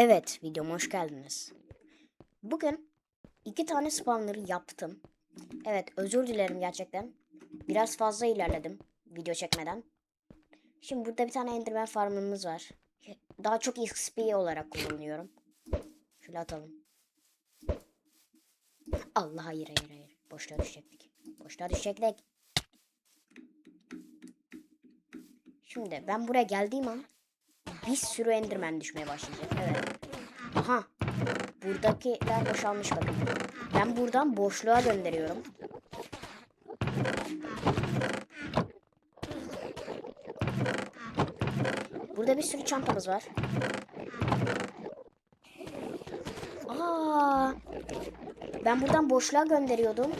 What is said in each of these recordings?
Evet, videoma hoş geldiniz. Bugün iki tane spawner'ı yaptım. Evet, özür dilerim gerçekten. Biraz fazla ilerledim video çekmeden. Şimdi burada bir tane Enderman farmımız var. Daha çok XP olarak kullanıyorum. Şöyle atalım. Allah hayır hayır hayır. Boşluğa düşecektik. Boşluğa düşecektik. Şimdi ben buraya geldiğim an bir sürü Enderman düşmeye başlayacak. Evet. Aha. Buradakiler boşalmış bakın. Ben buradan boşluğa gönderiyorum. Burada bir sürü çantamız var. Aa! Ben buradan boşluğa gönderiyordum.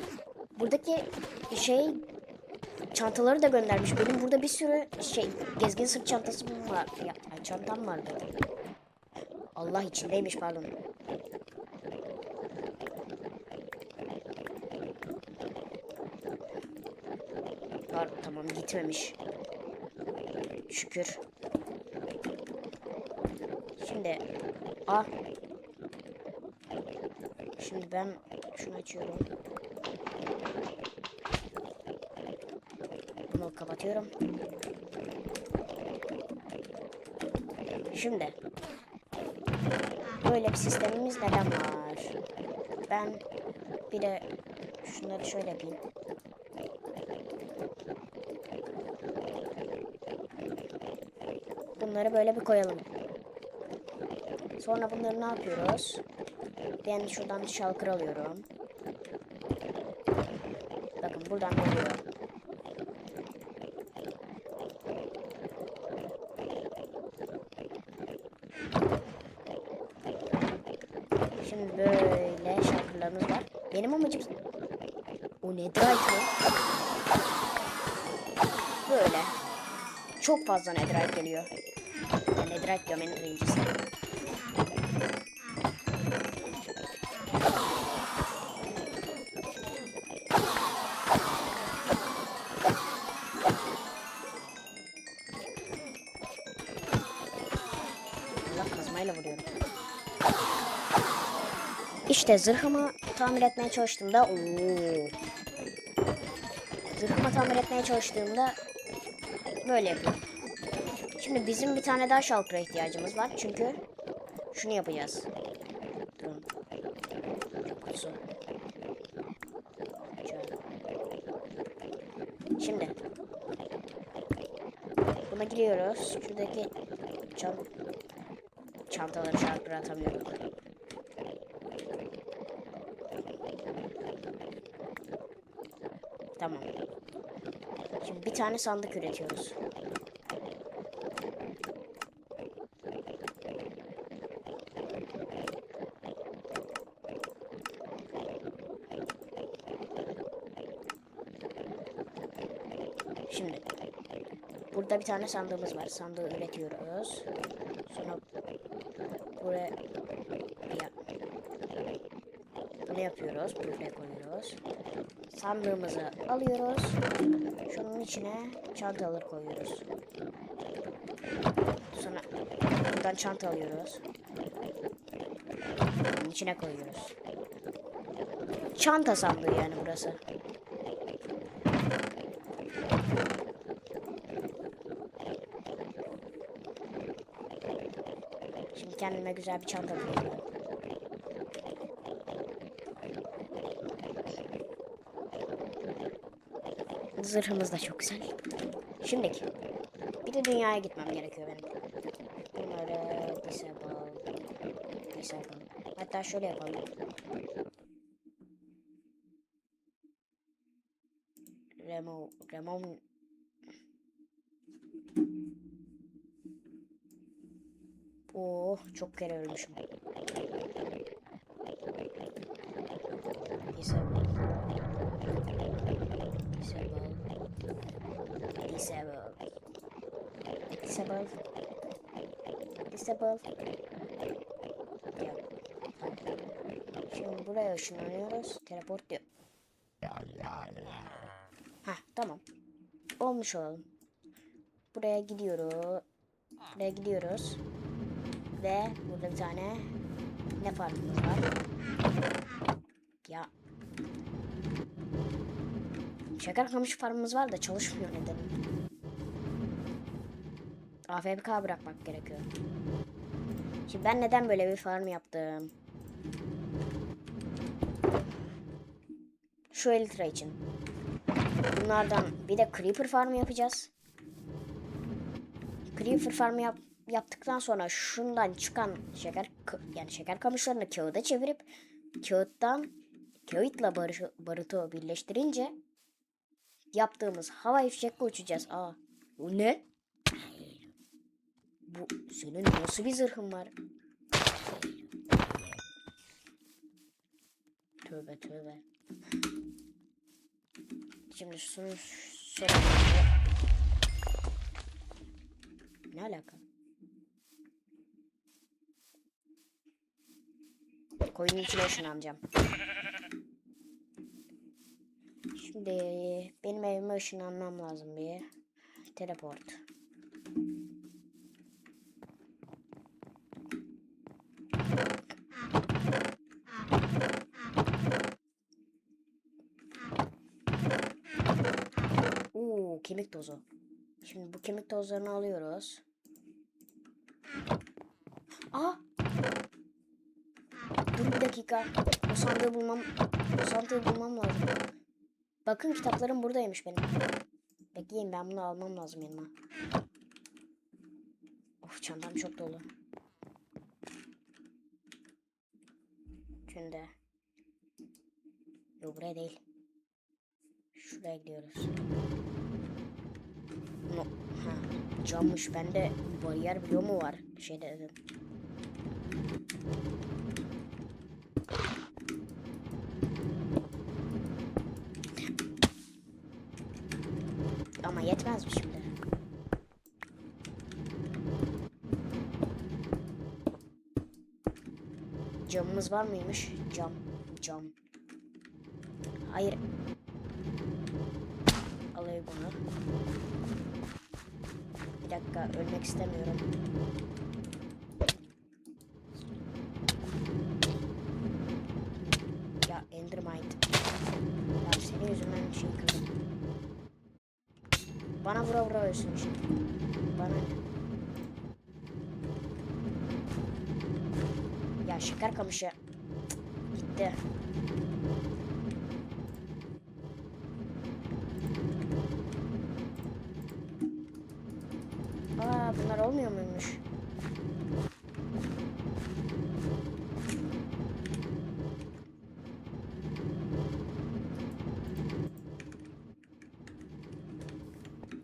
Buradaki şey çantaları da göndermiş. Benim burada bir sürü şey gezgin sırt çantası var. Ya, çantam vardı. Allah içindeymiş pardon. Var, tamam gitmemiş. Şükür. Şimdi ah. Şimdi ben şunu açıyorum. Bunu kapatıyorum. Şimdi böyle bir sistemimiz neden var? Ben bir de şunları şöyle yapayım. Bunları böyle bir koyalım. Sonra bunları ne yapıyoruz? Ben şuradan şalkır alıyorum. Bakın buradan geliyor. Şimdi böyle şarkılarımız var. Benim amacım... O netherite mi? Böyle. Çok fazla netherite geliyor. Netherite diyorum ender incisi. İşte zırhımı tamir etmeye çalıştığımda ooo. Zırhımı tamir etmeye çalıştığımda böyle yapıyorum. Şimdi bizim bir tane daha şalkıra ihtiyacımız var. Çünkü şunu yapacağız. Şimdi buna giriyoruz. Şuradaki çan çantaları şarkıra atamıyorum. Tamam. Şimdi bir tane sandık üretiyoruz. Şimdi burada bir tane sandığımız var. Sandığı üretiyoruz. Sonra buraya bunu yapıyoruz. Buraya koyuyoruz. Sandığımızı alıyoruz. Şunun içine çantaları koyuyoruz. Sonra buradan çanta alıyoruz. Bunun içine koyuyoruz. Çanta sandığı yani burası. Şimdi kendime güzel bir çanta bulayım. Zırhımız da çok güzel. Şimdiki. Bir de dünyaya gitmem gerekiyor benim. Bunları disable. Disable. Hatta şöyle yapalım. Remove. Remove. Oh çok kere ölmüşüm. Disable. Disable. Disable. Disable. Disable. Ya. Şimdi buraya ışınlanıyoruz. Teleport diyor. Heh tamam. Olmuş olalım. Buraya gidiyoruz. Buraya gidiyoruz. Ve burada bir tane ne farkımız var? Ya. Şeker kamışı farmımız var da çalışmıyor neden? AFK bırakmak gerekiyor. Şimdi ben neden böyle bir farm yaptım? Şu Elytra için. Bunlardan bir de Creeper farmı yapacağız. Creeper farmı yap, yaptıktan sonra şundan çıkan şeker yani şeker kamışlarını kağıda çevirip kağıttan kağıtla barış, barıtı birleştirince yaptığımız hava fişekle uçacağız. Aa, bu ne? Bu senin nasıl bir zırhın var? Tövbe tövbe. Şimdi şunu şöyle... Ne alaka? Koyunun içine ışınlanacağım. Şimdi benim evime ışınlanmam lazım bir. Teleport. Oo, kemik tozu. Şimdi bu kemik tozlarını alıyoruz. Aa! Dur bir dakika. O sandığı bulmam, o sandığı bulmam lazım. Bakın kitaplarım buradaymış benim. Bekleyin ben bunu almam lazım yanıma. Of çantam çok dolu. Şimdi. Yok buraya değil. Şuraya gidiyoruz. No. Ha, cammış. Bende bariyer biyomu var. Şeyde dedim. Camımız var mıymış? Cam. Cam. Hayır. Alayım bunu. Bir dakika ölmek istemiyorum. Ya Endermite. Ya senin yüzünden şey kırdım. Bana vura vura ölsün işte. Bana ne? Ya şeker kamışı. Gitti. Aa bunlar olmuyor muymuş?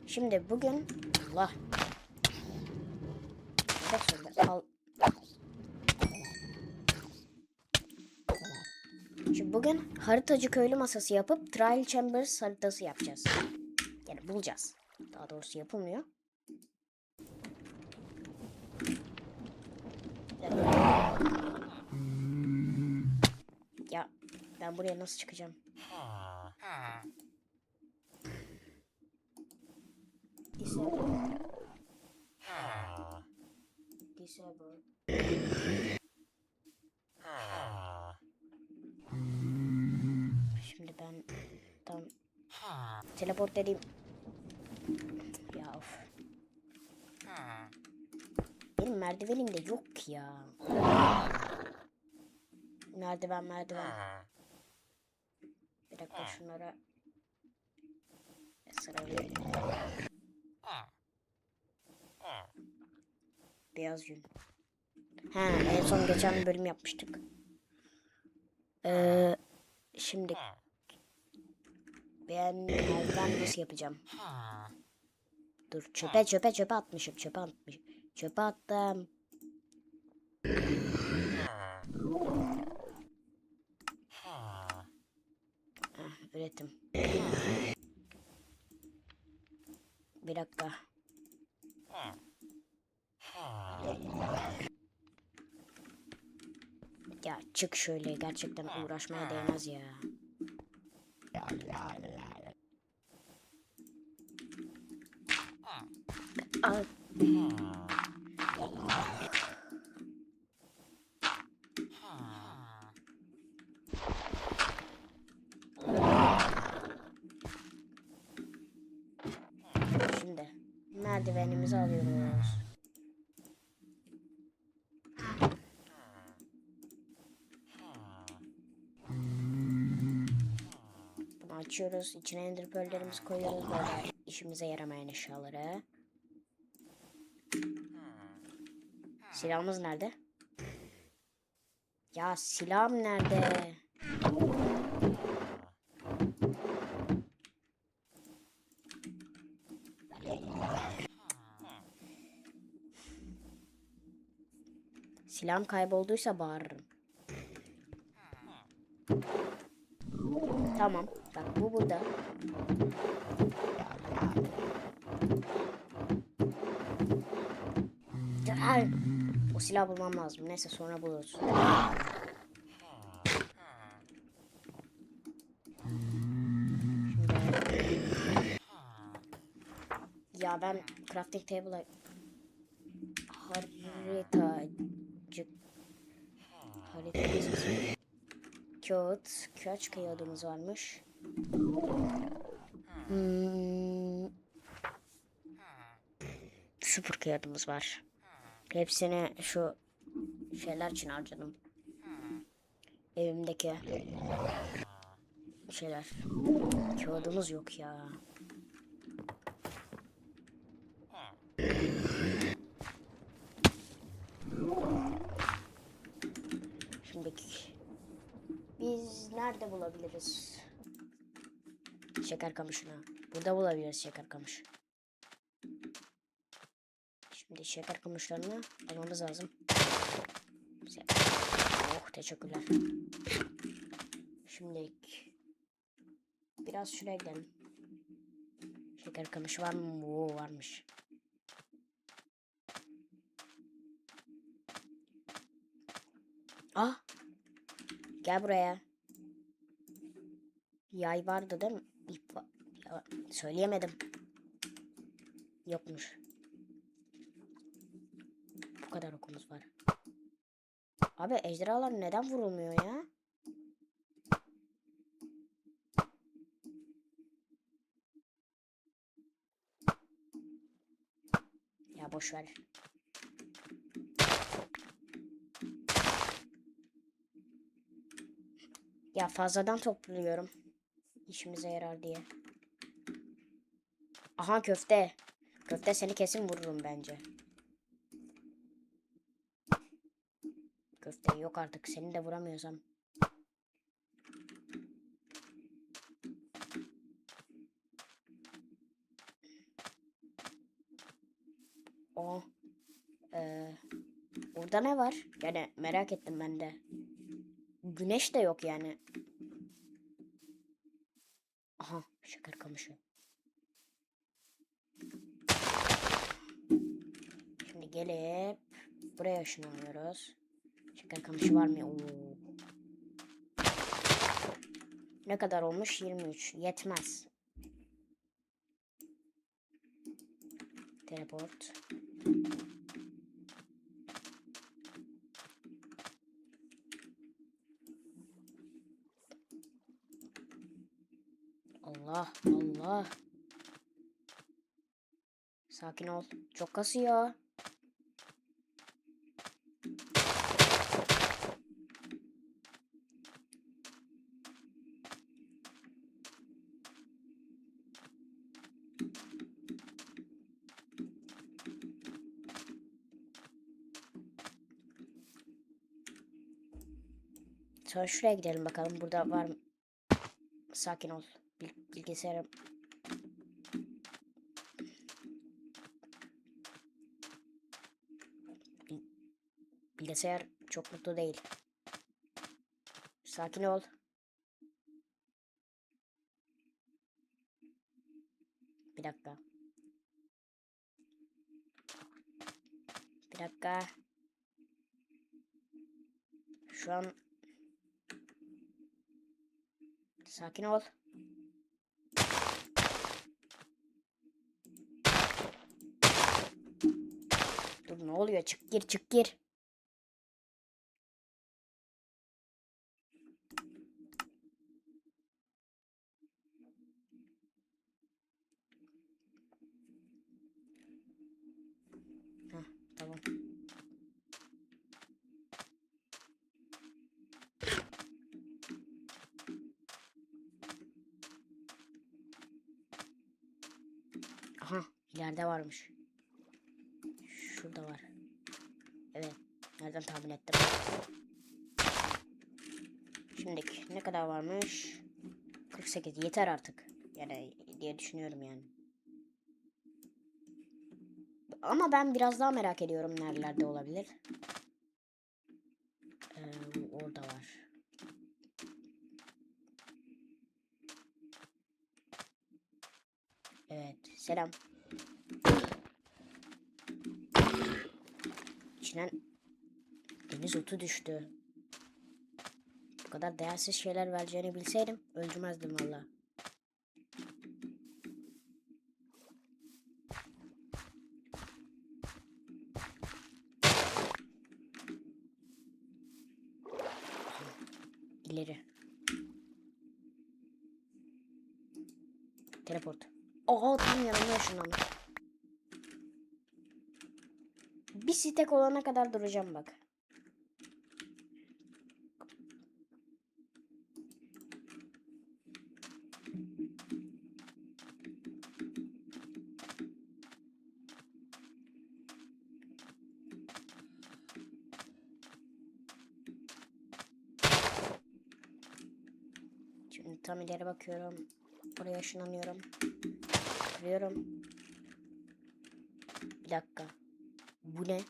Şimdi bugün Allah haritacı köylü masası yapıp Trial Chambers haritası yapacağız. Yani bulacağız. Daha doğrusu yapılmıyor. Ya ben buraya nasıl çıkacağım? Disable. Disable. Şimdi ben tam teleport edeyim. Ya of. Benim merdivenim de yok ya. Merdiven merdiven. Bir dakika şunlara sıralayayım. Beyaz yün. Ha, en son geçen bölüm yapmıştık. Ee, şimdi ben merdiven nasıl yapacağım? Dur çöpe çöpe çöpe atmışım çöpe atmışım. Çöpe attım. Heh, üretim. Bir dakika. Ya çık şöyle gerçekten uğraşmaya değmez ya. Şimdi merdivenimizi alıyoruz. Açıyoruz. İçine ender pearl'lerimizi koyuyoruz. Böyle işimize yaramayan eşyaları. Silahımız nerede? Ya silahım nerede? Silahım kaybolduysa bağırırım. Tamam. Bak bu burada. Ay, O silah bulmam lazım. Neyse sonra buluruz. Ya ben crafting table'a haritacık haritacık kağıt kaç kağıdımız varmış? Hmm, sıfır kağıdımız var. Hepsini şu şeyler için harcadım. Evimdeki şeyler. Kağıdımız yok ya. Şimdi biz nerede bulabiliriz? Şeker kamışını. Burada bulabiliriz şeker kamış. Şimdi şeker kamışlarını almamız lazım. Oh teşekkürler. Şimdi biraz şuraya gidelim. Şeker kamışı var mı? Oo, varmış. Ah. Gel buraya. Yay vardı değil mi? Söyleyemedim. Yokmuş. Bu kadar okumuz var. Abi ejderhalar neden vurulmuyor ya? Ya boş ver. Ya fazladan topluyorum. İşimize yarar diye. Aha köfte. Köfte seni kesin vururum bence. Köfte yok artık. Seni de vuramıyorsam. O. Ee, burada ne var? Yani merak ettim ben de. Güneş de yok yani. Aha kamışı. Şimdi gelip buraya ışınlanıyoruz. Şeker kamışı var mı? Oo. Ne kadar olmuş? 23. Yetmez. Teleport. Allah Allah. Sakin ol. Çok kasıyor. Sonra şuraya gidelim bakalım. Burada var mı? Sakin ol. Bil- Bilgisayarım. Bil- Bilgisayar çok mutlu değil. Sakin ol. Bir dakika. Bir dakika. Şu an Sakin ol. Ne oluyor? Çık gir çık gir. Aha ileride varmış. Şurada var. Evet. Nereden tahmin ettim. Şimdiki ne kadar varmış? 48 yeter artık. Yani diye düşünüyorum yani. Ama ben biraz daha merak ediyorum nerelerde olabilir. Ee, orada var. Evet, selam. İçinden deniz otu düştü. Bu kadar değersiz şeyler vereceğini bilseydim öldürmezdim valla. İleri. Teleport. Aa tam yanımda ışınlandı. Bir stek olana kadar duracağım bak. Şimdi tam ileri bakıyorum. Oraya ışınlanıyorum. Kırıyorum. Bir dakika. Bu ne?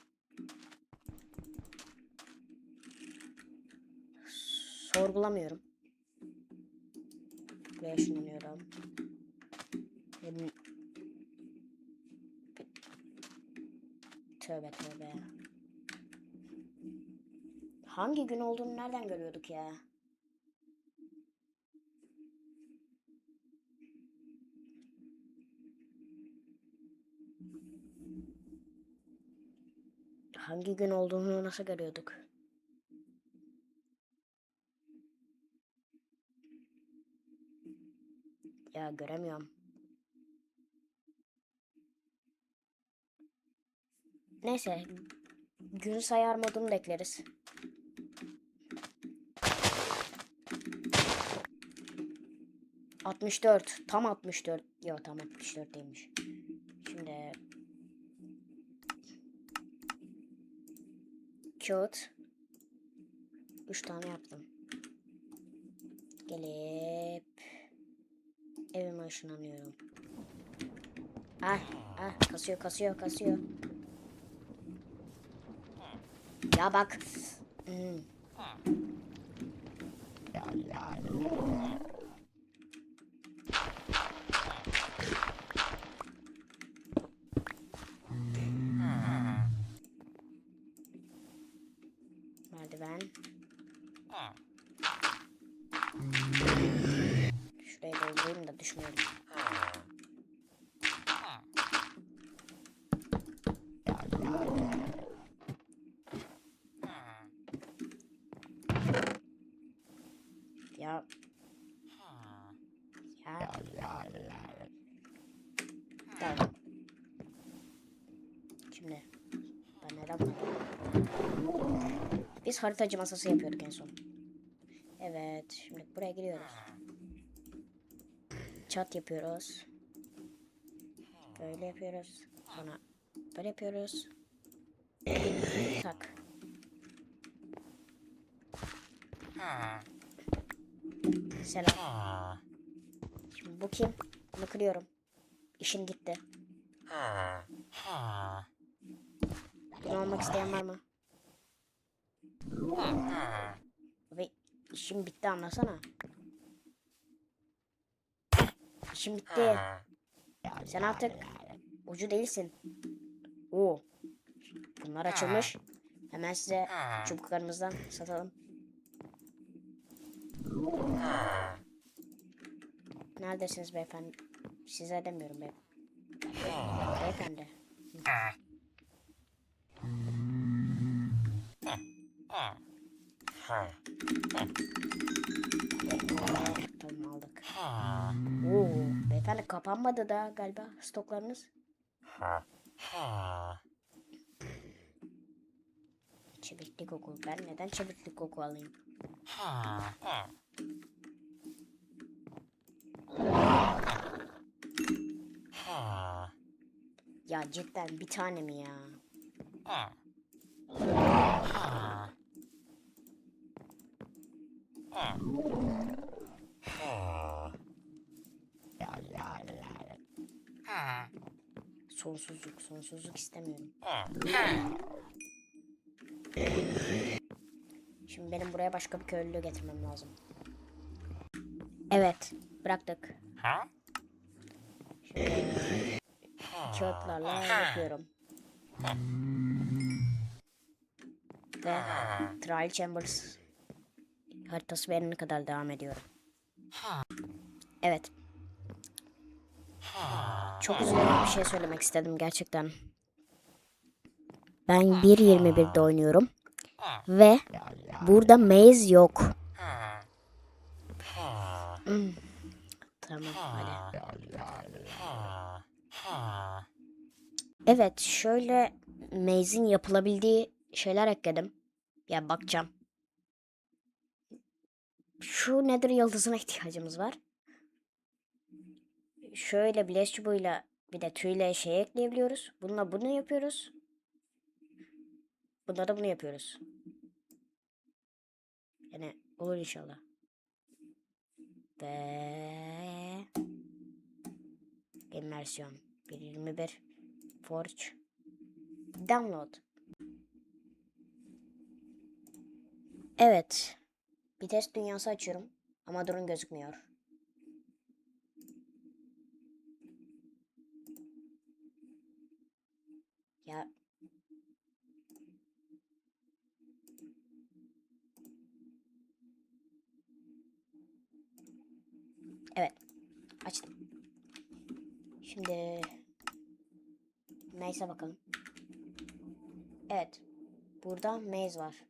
Sorgulamıyorum. Buraya ışınlanıyorum. Benim... Tövbe tövbe. Hangi gün olduğunu nereden görüyorduk ya? Hangi gün olduğunu nasıl görüyorduk? Ya göremiyorum. Neyse. Gün sayar modunu da ekleriz. Altmış dört. Tam altmış dört. Yok tam altmış dört değilmiş. Şimdi kağıt. Üç tane yaptım. Gelip evime ışınlanıyorum. Ah, ah kasıyor kasıyor kasıyor. Ya bak. Hmm. Doldurayım da düşmeyelim. Ya. Ya. Tamam. Şimdi. Ben buradayım? Biz haritacı masası yapıyorduk en son. Evet. Şimdi buraya giriyoruz. Çat yapıyoruz. Böyle yapıyoruz. Sonra böyle yapıyoruz. Tak. Selam. Şimdi bu kim? Bunu kırıyorum. İşin gitti. Bunu almak isteyen var mı? Ve işim bitti anlasana. İşim bitti. Sen artık ucu değilsin. Oo. Bunlar açılmış. Hemen size çubuklarımızdan satalım. Neredesiniz beyefendi? Size demiyorum be. Beyefendi. Tamam aldık. Oo, beyefendi kapanmadı da galiba stoklarınız. Çeviklik oku. Ben neden çeviklik oku alayım? Ya cidden bir tane mi ya? Sonsuzluk, sonsuzluk istemiyorum. Şimdi benim buraya başka bir köylü getirmem lazım. Evet, bıraktık. Şimdi kağıtlarla yapıyorum. Ve Trial Chambers haritası verene kadar devam ediyorum. Evet. Çok üzülerek bir şey söylemek istedim gerçekten. Ben 1.21'de oynuyorum. Ve burada maze yok. Tamam hadi. Evet şöyle maze'in yapılabildiği şeyler ekledim. Ya bakacağım. Şu nedir yıldızına ihtiyacımız var. Şöyle Blaze çubuğuyla bir de tüyle şey ekleyebiliyoruz. Bununla bunu yapıyoruz. Bunda da bunu yapıyoruz. Yani olur inşallah. Ve immersion 1.21 Forge Download Evet. Bir test dünyası açıyorum. Ama durun gözükmüyor. Ya Evet. Açtım. Şimdi neyse bakalım. Evet. Burada maze var.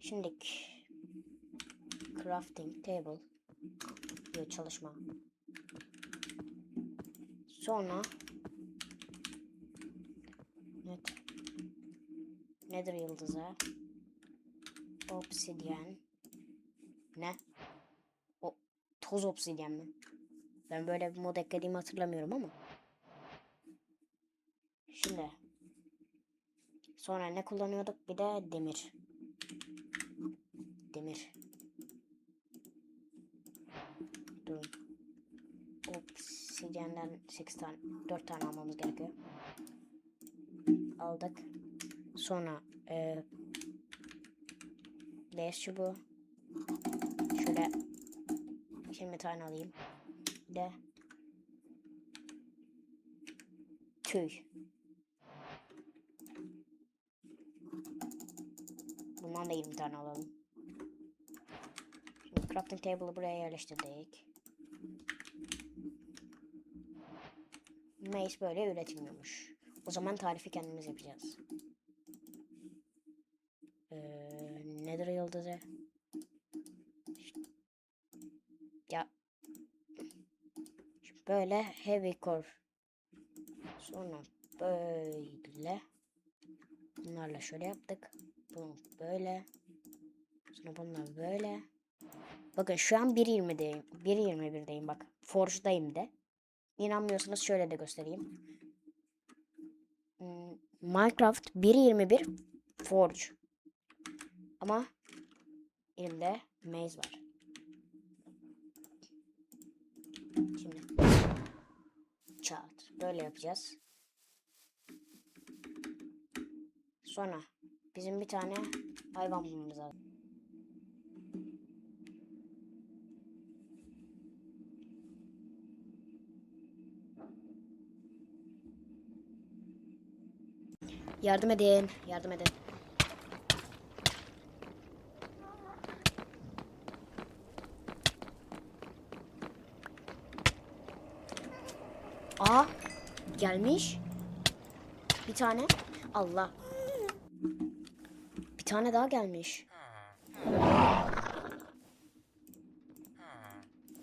Şimdi crafting table diyor çalışma. Sonra net Nether yıldızı obsidian ne? Toz obsidyen mi? Ben böyle bir mod eklediğimi hatırlamıyorum ama. Şimdi. Sonra ne kullanıyorduk? Bir de demir. Demir. Durun. Obsidyenden 8 tane, 4 tane almamız gerekiyor. Aldık. Sonra e, Blaze çubuğu. Şöyle 20 tane alayım. Bir de tüy. Bundan da 20 tane alalım. Şimdi crafting table'ı buraya yerleştirdik. Maze böyle üretilmiyormuş. O zaman tarifi kendimiz yapacağız. Ee, nedir yıldızı? Ya Şimdi böyle heavy core. Sonra böyle bunlarla şöyle yaptık. Bunu böyle. Sonra bunlar böyle. Bakın şu an 1.20'deyim. 1.21'deyim bak. Forge'dayım de. İnanmıyorsanız şöyle de göstereyim. Hmm, Minecraft 1.21 Forge. Ama elimde maze var. Şimdi böyle yapacağız. Sonra bizim bir tane hayvan bulmamız lazım. Yardım edin, yardım edin. Aa, gelmiş. Bir tane. Allah. Bir tane daha gelmiş.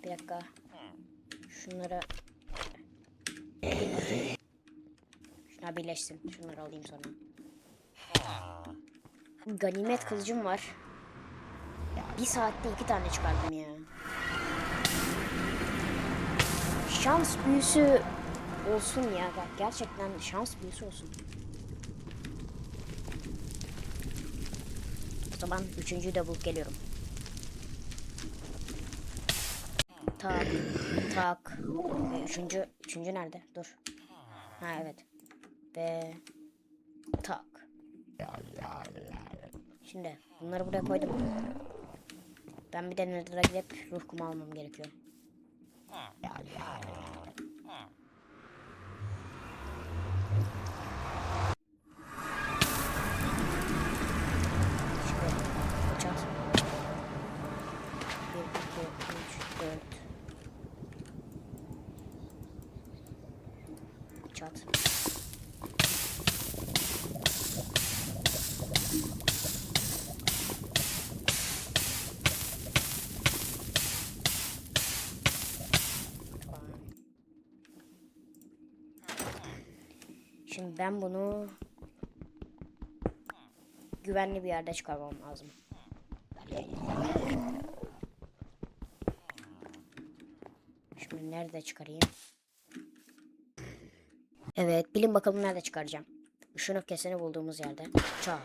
Bir dakika. Şunları Şuna birleşsin. Şunları alayım sonra. Ganimet kılıcım var. Bir saatte iki tane çıkardım ya. şans büyüsü olsun ya. Bak gerçekten şans büyüsü olsun. O zaman üçüncüyü de bulup geliyorum. Tak, tak. Ve üçüncü, üçüncü nerede? Dur. Ha evet. Ve tak. Şimdi bunları buraya koydum. Ben bir de Nether'a gidip ruh kumu almam gerekiyor. Şimdi çat. 1, 2, 3, 4. Çat. Tamam. Şimdi ben bunu güvenli bir yerde çıkarmam lazım. Şimdi nerede çıkarayım? Evet, bilin bakalım nerede çıkaracağım. Işın öfkesini bulduğumuz yerde. Çat.